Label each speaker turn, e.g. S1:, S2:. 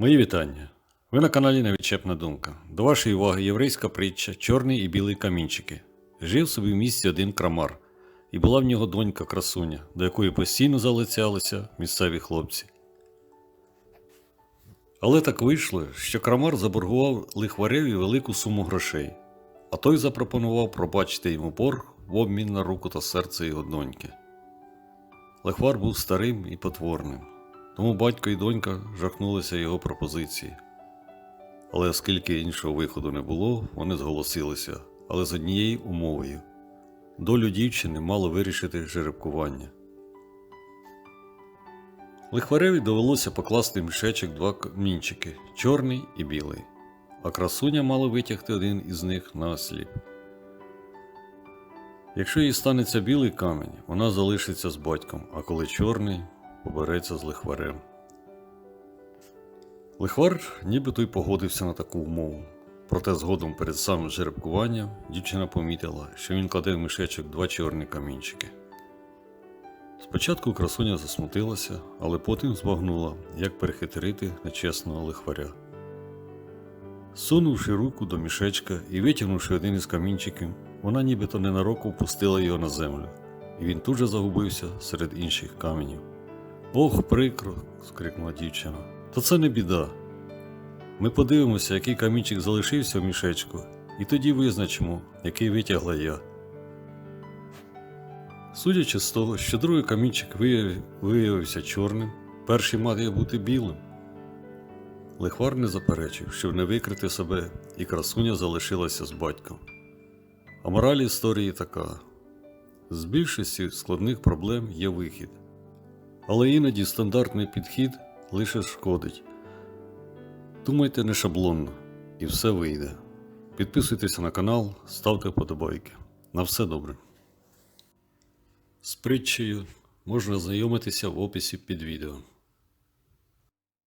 S1: Мої вітання. Ви на каналі Невідчепна думка. До вашої уваги єврейська притча Чорний і білий камінчики. Жив собі в місті один крамар, і була в нього донька красуня, до якої постійно залицялися місцеві хлопці. Але так вийшло, що крамар заборгував лихвареві велику суму грошей, а той запропонував пробачити йому борг в обмін на руку та серце його доньки. Лихвар був старим і потворним, тому батько і донька жахнулися його пропозиції. Але оскільки іншого виходу не було, вони зголосилися, але з однією умовою долю дівчини мало вирішити жеребкування. Лихвареві довелося покласти в мішечок два камінчики чорний і білий, а красуня мала витягти один із них на осліп. Якщо їй станеться білий камінь, вона залишиться з батьком, а коли чорний, побереться з лихварем. Лихвар нібито й погодився на таку умову. Проте згодом перед самим жеребкуванням дівчина помітила, що він кладе в мішечок два чорні камінчики. Спочатку красуня засмутилася, але потім збагнула, як перехитрити нечесного лихваря. Сунувши руку до мішечка і витягнувши один із камінчиків, вона нібито ненароком пустила його на землю, і він тут же загубився серед інших каменів. Ох, прикро. скрикнула дівчина. Та це не біда. Ми подивимося, який камінчик залишився в мішечку, і тоді визначимо, який витягла я. Судячи з того, що другий камінчик виявився чорним, перший має бути білим. Лихвар не заперечив, щоб не викрити себе, і красуня залишилася з батьком. А мораль історії така: з більшості складних проблем є вихід, але іноді стандартний підхід лише шкодить. Думайте не шаблонно, і все вийде. Підписуйтеся на канал, ставте вподобайки. На все добре. З притчею можна знайомитися в описі під відео.